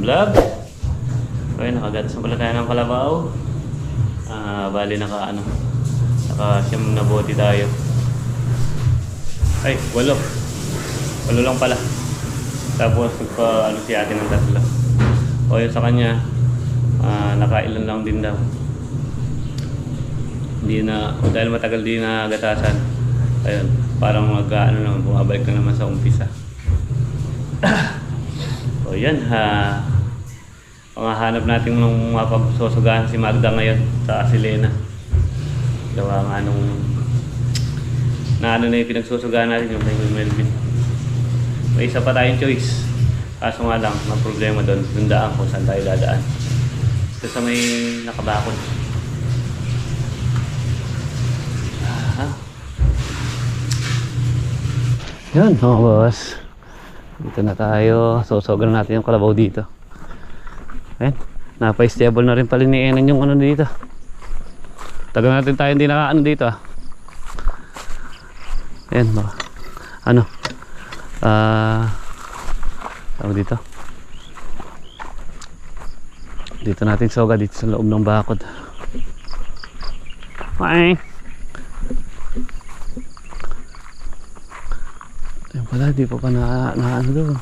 panibagong vlog. Okay, nakagatas na pala tayo ng kalabaw. Ah, bali naka ano, naka siyam na bote tayo. Ay, walo. Walo lang pala. Tapos nagpa ano si ate ng tatlo. O yun sa kanya, ah, nakailan lang din daw. Hindi na, dahil matagal din na gatasan. Ayun, parang mag, ano naman, bumabalik na naman sa umpisa. o yan, ha. Pangahanap natin nung mapagsusugahan si Magda ngayon sa Asilena. Gawa nga nung na ano na yung pinagsusugahan natin yung kay Melvin. May isa pa tayong choice. Kaso nga lang, may problema doon. Yung daan kung saan tayo dadaan. Ito sa may nakabakod. Ah. Yan, mga boss. Dito na tayo. Susogan natin yung kalabaw dito. Ayan. Napa-stable na rin pala ni Enan yung ano dito. Tagal natin tayo hindi nakaano dito ah. Ayan, baka. Ano? Ah... tawag dito. Dito natin soga dito sa loob ng bakod. Bye. Ayun pala, di pa pa na, na ano doon.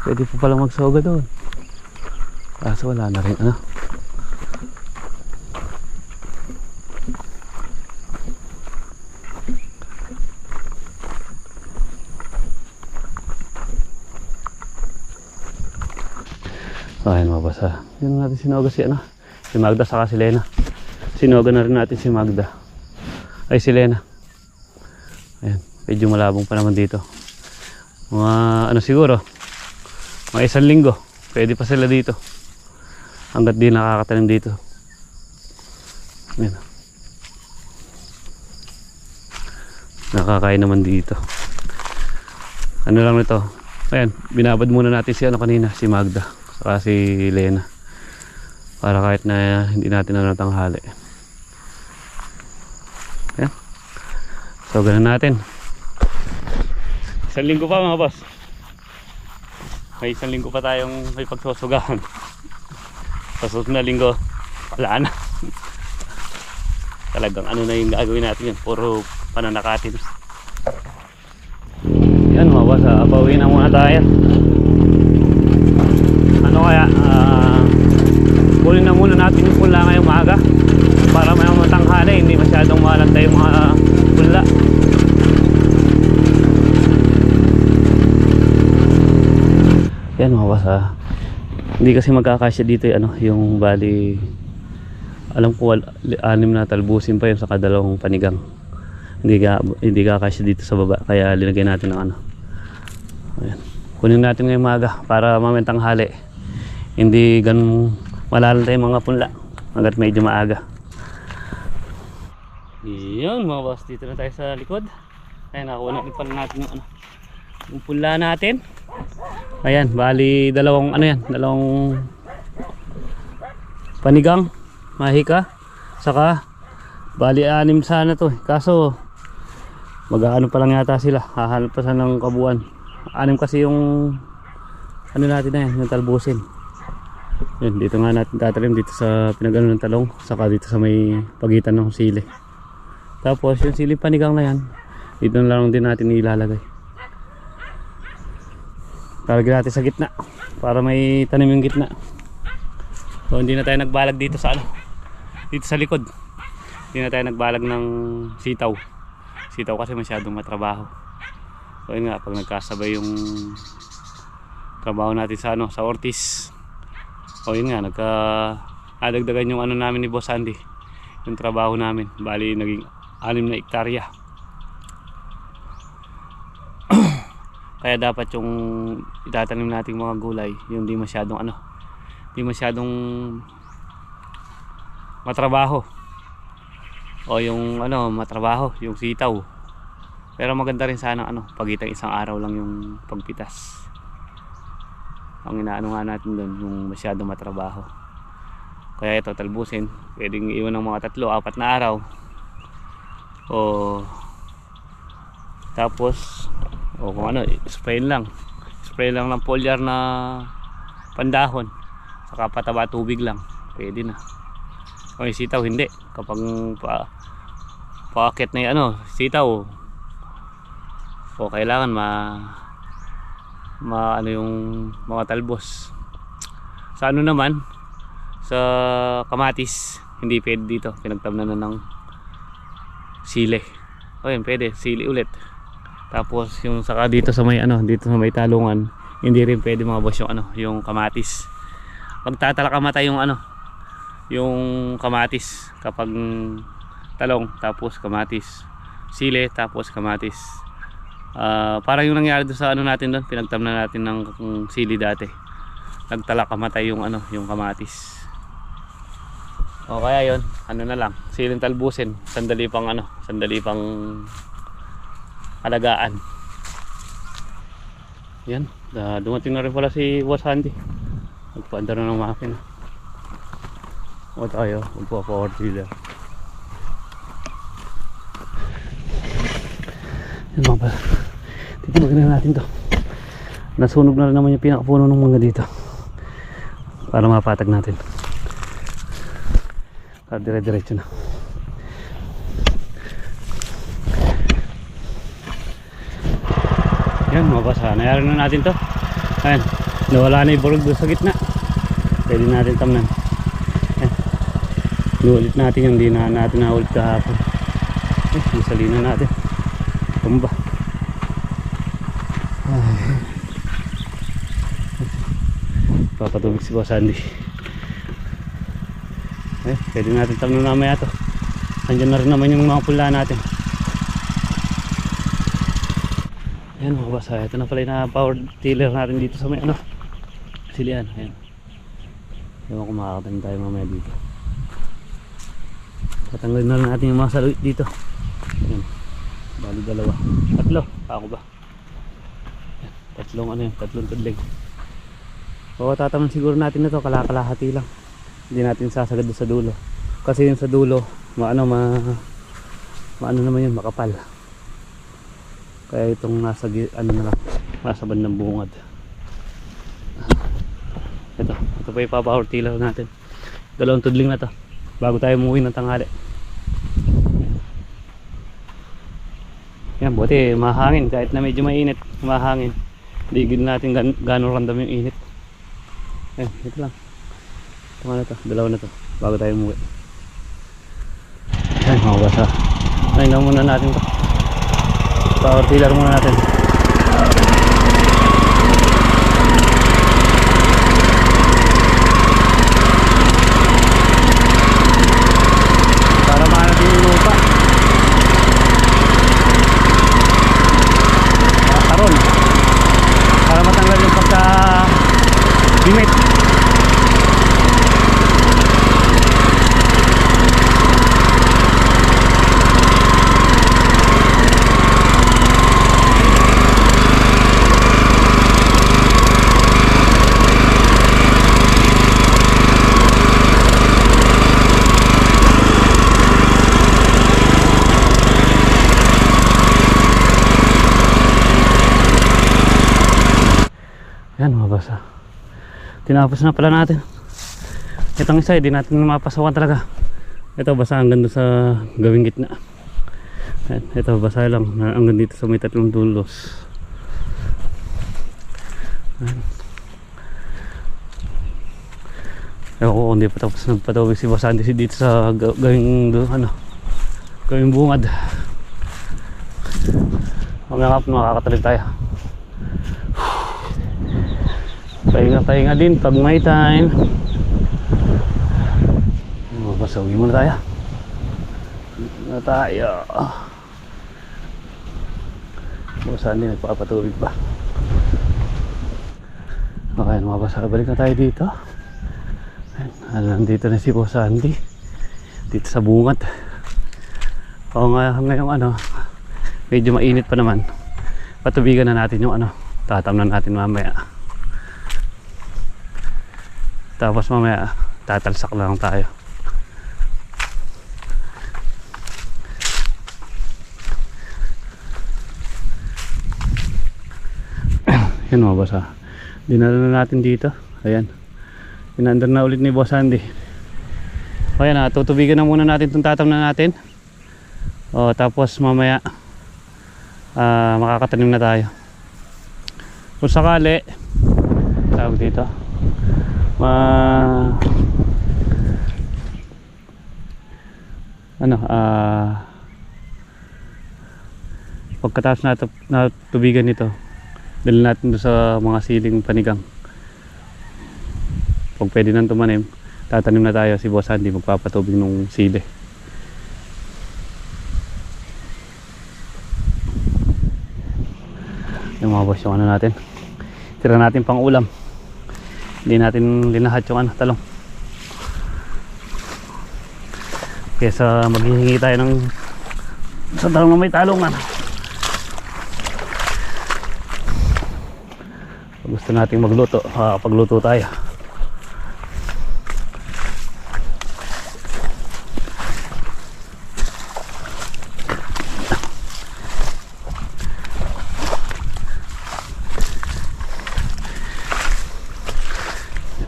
Pwede pa palang magsoga doon. Kaso wala na rin ano. Ayun mabasa. Yun natin sinoga si ano. Si Magda saka si Lena. Sinoga na rin natin si Magda. Ay si Lena. Medyo malabong pa naman dito. Mga ano siguro. Mga isang linggo. Pwede pa sila dito. Hanggat di nakakatanim dito. Ayan. Nakakain naman dito. Ano lang nito. Ayan. Binabad muna natin si ano kanina. Si Magda. Saka si Lena. Para kahit na hindi natin ano tanghali. Ayan. So ganun natin. Isang linggo pa mga boss. May isang linggo pa tayong may pagsusugahan. Sa na linggo, wala na. Talagang ano na yung gagawin natin yun. Puro pananakatin. Yan mga boss, ah, pauwi na muna tayo. Ano kaya, ah, kunin na muna natin yung pula ngayong maaga. Para may matanghali, hindi masyadong malantay yung mga pula. Boss ah. Hindi kasi magkakasya dito yung, ano, yung bali alam ko wal, anim na talbusin pa yun sa kadalawang panigang. Hindi ka hindi kakasya dito sa baba kaya linagay natin ng ano. Ayan. Kunin natin ngayong maga para mamentang hali. Hindi ganun malalantay mga punla hanggat medyo maaga. Yun mga boss, dito na tayo sa likod. Ayan, nakuha natin pala natin yung ano, yung punla natin. Ayan, bali dalawang ano yan, dalawang panigang, mahika, saka bali anim sana to. eh. Kaso mag-aano pa lang yata sila, hahanap pa sa ng kabuuan. Anim kasi yung ano natin na yan, yung talbusin. Yun, dito nga natin tatalim dito sa pinagano ng talong, saka dito sa may pagitan ng sili. Tapos yung sili panigang na yan, dito na lang din natin ilalagay. Lalagyan natin sa gitna para may tanim yung gitna. So hindi na tayo nagbalag dito sa ano. Dito sa likod. Hindi na tayo nagbalag ng sitaw. Sitaw kasi masyadong matrabaho. So yun nga pag nagkasabay yung trabaho natin sa ano sa Ortiz. O yun nga nagka adagdagan yung ano namin ni Boss Andy. Yung trabaho namin. Bali naging anim na ektarya. Kaya dapat yung itatanim nating mga gulay, yung di masyadong ano, di masyadong matrabaho. O yung ano, matrabaho, yung sitaw. Pero maganda rin sana ano, pagitan isang araw lang yung pagpitas. Ang inaano nga natin doon, yung masyadong matrabaho. Kaya ito, talbusin. Pwedeng iwan ng mga tatlo, apat na araw. O Tapos, o kung ano, spray lang. Spray lang ng foliar na pandahon. Saka pataba tubig lang. Pwede na. O yung sitaw, hindi. Kapag pa, paakit na yung ano, sitaw, o kailangan ma ma ano yung mga talbos. Sa ano naman, sa kamatis, hindi pwede dito. Pinagtamnan na ng sili. O yun, pwede. Sili ulit. Tapos yung saka dito sa may ano, dito sa may talungan, hindi rin pwede mga boss yung ano, yung kamatis. Pagtatala ka mata yung ano, yung kamatis kapag talong tapos kamatis. Sili tapos kamatis. Ah, parang yung nangyari doon sa ano natin doon, pinagtamnan natin ng sili dati. Nagtala kamatay yung ano, yung kamatis. O kaya yon ano na lang, siling talbusin, sandali pang ano, sandali pang alagaan. Yan, dumating na rin pala si Boss. Nagpaandar na ng makina. O tayo, magpa-power tiller. Yan mga pala. Titibagin na natin to. Nasunog na rin naman yung pinakapuno ng mga dito. Para mapatag natin. Para dire-diretso na. Yan, mabasa. Nayari na natin to. Ayan. Nawala na yung burog doon sa gitna. Pwede natin tamnan. Ayan. Nuulit natin yung di na natin naulit kahapon. Eh, yung salina natin. Tumba. Ay. Papatubig si Boss Andy. Eh, pwede natin tamnan mamaya to. Andyan na rin naman yung mga pula natin. Ayan mga basa, ito na pala yung na power tiller natin dito sa may ano Silian, ayan. Ewan kung makakatanim tayo mamaya dito. Patanggalin na lang natin yung mga saluit dito. Ayan. Bali dalawa. Tatlo, ako ba? Ayan, Tatlong ano yun, tatlong tudling. Oo, tataman siguro natin na to. Kalakalahati lang. Hindi natin sasagad sa dulo. Kasi yung sa dulo Maano, ma Maano naman yun, makapal kaya itong nasa ano na nasa bandang bungad. Ito, ito pa yung power tiller natin. Dalawang tudling na to. Bago tayo umuwi ng tanghali. Yan, buti mahangin kahit na medyo mainit, mahangin. Digil natin gan gano'ng random yung init. Eh, ito lang. Ito na to, dalawa na to. Bago tayo umuwi. Ay, mga basa. Ay, na muna natin to power tiller muna natin para mahanapin yung lupa karon para matanggal yung pagka limit Yan mga basa. Tinapos na pala natin. Itong isa, hindi natin mapasawan talaga. Ito basa hanggang doon sa gawing gitna. Yan, ito basa lang hanggang dito sa may tatlong dulos. Yan. Ewan ko hindi pa tapos nagpatawag si Andy dito sa ga- gawing ano, gawing bungad. Mamaya nga makakatalig tayo. Pahinga-pahinga din pag may time. Mapasawi muna tayo. Na tayo. Bukasan din, nagpapatubig pa. Okay, mabasa. Balik na tayo dito. Ayan, nandito na si Boss Andy. Dito sa bungat. O nga, ngayong ano, medyo mainit pa naman. Patubigan na natin yung ano, tatamnan natin mamaya. Tapos mamaya tatalsak lang tayo. Yan mga boss ah. Dinala na natin dito. Ayan. Pinandar na ulit ni Boss Andy. O yan ah, tutubigan na muna natin itong tatam na natin. O tapos mamaya ah, makakatanim na tayo. Kung sakali, tawag dito, ma ano, ah pagkatapos na, na tubigan nito, dali natin sa mga siling panigang. Pag pwede nang tumanim, tatanim na tayo si Boss Andy magpapatubig nung sili. Yung mga boss yung ano natin. Tira natin pang ulam. Hindi natin linahat yung ano, talong. Kesa maghihingi tayo ng sa talong na may talongan. Pag gusto nating magluto, makakapagluto tayo.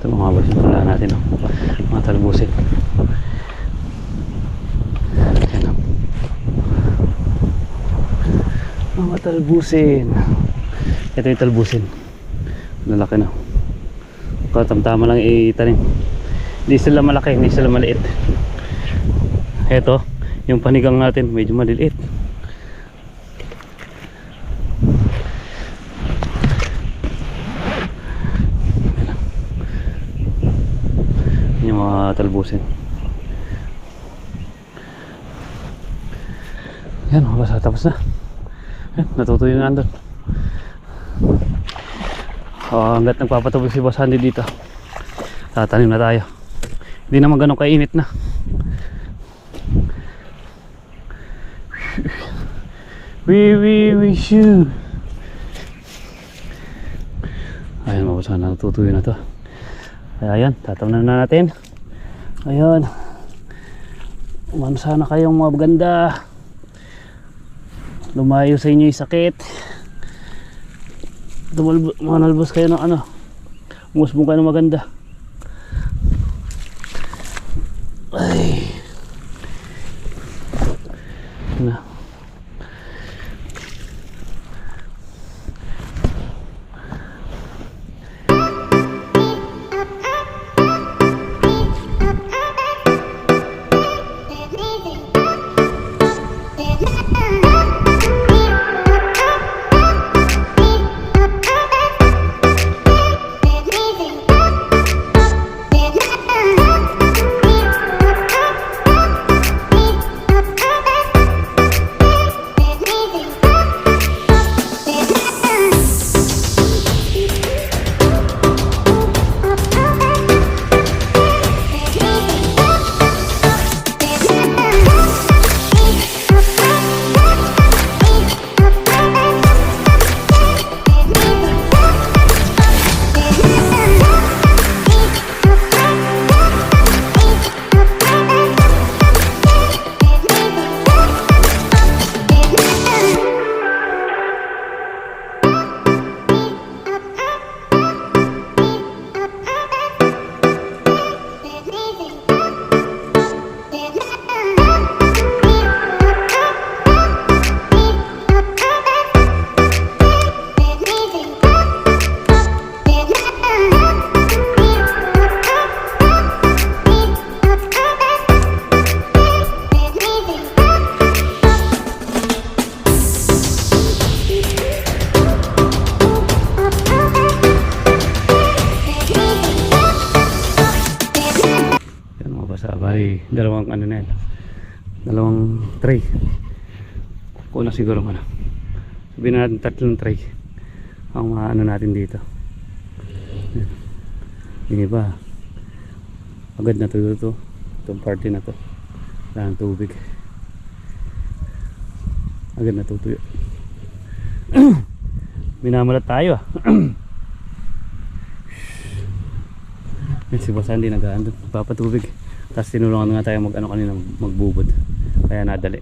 Ito mga boss, yung pala natin, oh. mga talbusin. Ayan, oh. Mga talbusin. Ito yung talbusin. Lalaki na. Katamtama lang itanim. Hindi sila malaki, hindi sila maliit. Ito, yung panigang natin, medyo maliliit. yung mga talbusin yan mga basa tapos na yan natutuyo na andun oh, hanggat nagpapatubig si Boss Andy dito tatanim na tayo hindi naman ganun kainit na we we wish you ayun mga basa natutuyo na to kaya yan, tatamnan na natin. Ayun. Umano sana kayong mga maganda. Lumayo sa inyo yung sakit. Tumalbo, manalbos kayo ng ano. Umusbong kayo ng maganda. Ano na yan. Dalawang tray. Kuna siguro ano. Sabihin na natin tatlong tray. Ang mga ano natin dito. Yung iba. Agad na tuyo to. Itong party na to. Wala ng tubig. Agad na tutuyo. Minamalat tayo ah. Si Boss Andy nag-ano, papatubig. Tapos tinulungan nga tayo mag ano kanina magbubod. Kaya nadali.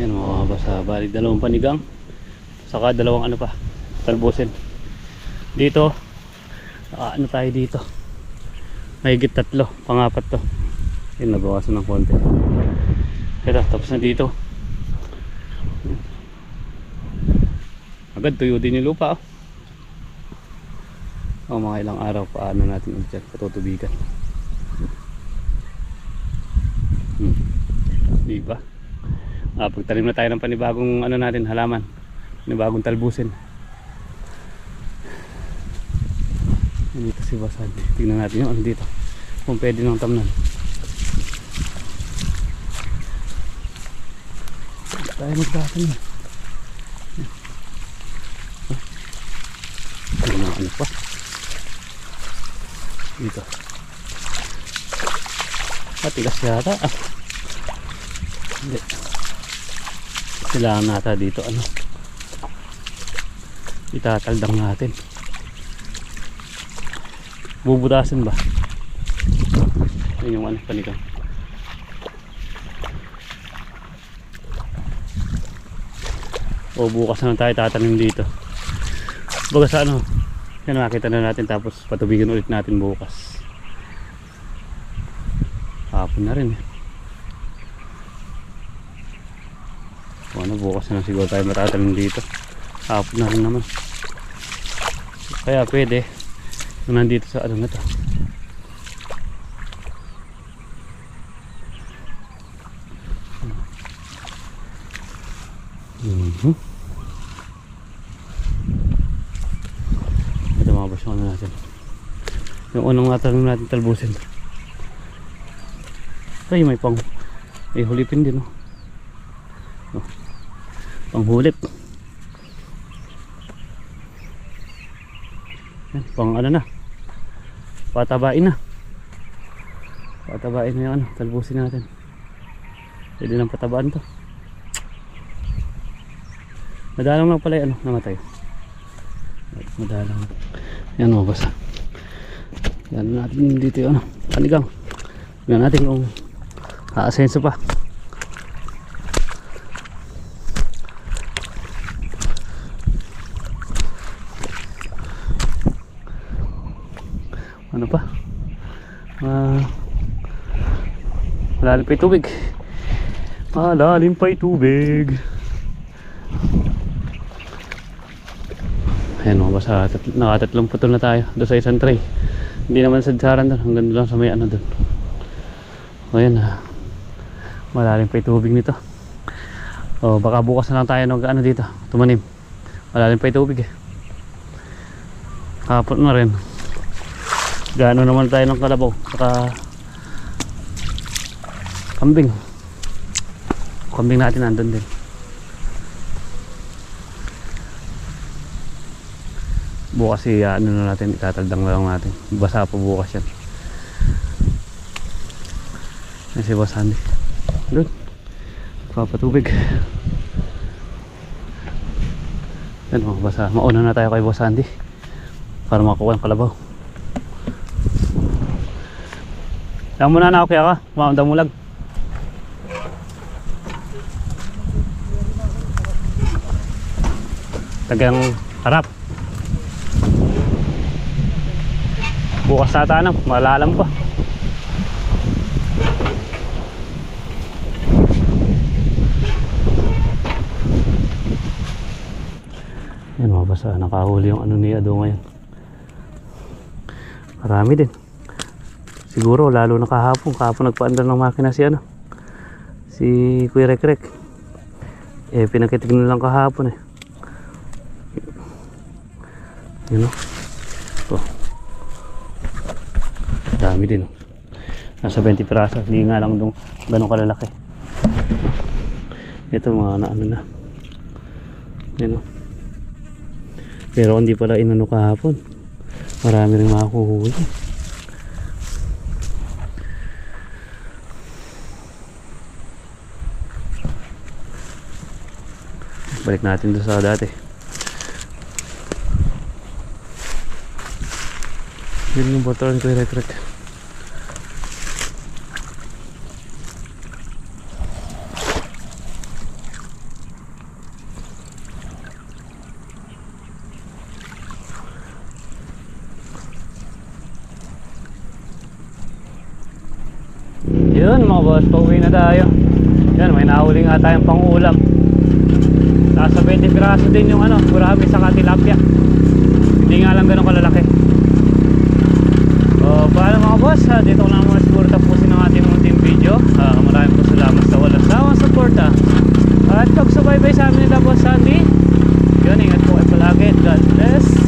Yan mga boss ha. Bali dalawang panigang. Saka dalawang ano pa, talbusin. Dito, ah, ano tayo dito? Mahigit tatlo, pangapat to. Yun, nabawasan ng konti. Ito, tapos na dito. Agad tuyo din yung lupa. Oh. Oh mga ilang araw paano natin yan patutubigan. Hmm. Di ba? Ah, pagtanim na tayo ng panibagong ano natin halaman. Panibagong talbusin. Dito si Basad. Tingnan natin yung ano dito. Kung pwede nang tamnan. Tayo magtatanim. Ano na ano pa? Dito. Matigas yata. Ah. Hindi. Kailangan nata dito ano. Itataldang natin. Bubutasin ba? Yun yung ano, panigang. O bukas na tayo tatanim dito. Baga sa ano, yan makita na natin tapos patubigan ulit natin bukas. Hapon na rin. O ano, bukas na siguro tayo matatanim dito. Hapon na rin naman. Kaya pwede, nandito sa ano na to. Mhm. Ito mga boss, yung ano natin. Yung unang natanong natin talbusin. Ay, may pang may hulipin din oh. oh. Pang hulip. Yan, pang ano na. Patabain na. Patabain na yung ano, talbusin natin. Pwede nang patabaan to. Madalang lang pala yung ano, namatay. Madalang. Yan mga boss. Yan natin dito ano, panigang. Yan natin kung aasenso pa. Ano pa? Ah, malalim pa yung tubig. Malalim pa yung tubig. Ayan mga basa, tat nakatatlong putol na tayo doon sa isang tray. Hindi naman sadsaran doon, hanggang doon sa may ano doon. O ayan na. Malalim pa yung nito. O baka bukas na lang tayo ng ano dito, tumanim. Malalim pa yung eh. Hapon na rin. Gaano naman tayo ng kalabaw, saka kambing. Kambing natin nandun din. Bukas i ano na natin itataldang lang natin. Basa pa bukas yan. Yan si boss Andy. Doon papatubig mga basa mauna na tayo kay boss Andy para makuha yung kalabaw. Saan muna na okay ka? Maunda mulag. Tagang harap. Bukas na tanong malalam pa. Yan mga basa nakahuli yung ano ni Ado ngayon. Marami din. Siguro lalo na kahapon. Kahapon nagpaandar ng makina si ano si Kuya Rekrek eh pinakitig na lang kahapon eh. Yun o oh dami din. Nasa 20 piraso. Hindi nga lang dong ganun kalalaki. Ito mga na ano na. Oh. pero hindi pala inano kahapon. Marami rin makakuhuli balik natin doon sa dati. Yun yung botol ko i-recrec Yun mga boss, pauwi na tayo. Yan, may nahuli nga tayong pangulam. Nasa 20 piraso din yung ano, kurami sa katilapia. Hindi nga lang ganun kalalaki. O, paano mga boss, ha, dito na muna siguro tapusin ang ating munting video. Uh, maraming po salamat sa walang sawang suporta. At pagsubaybay sa amin nila boss Sandy yun, ingat po ay palagi. God bless.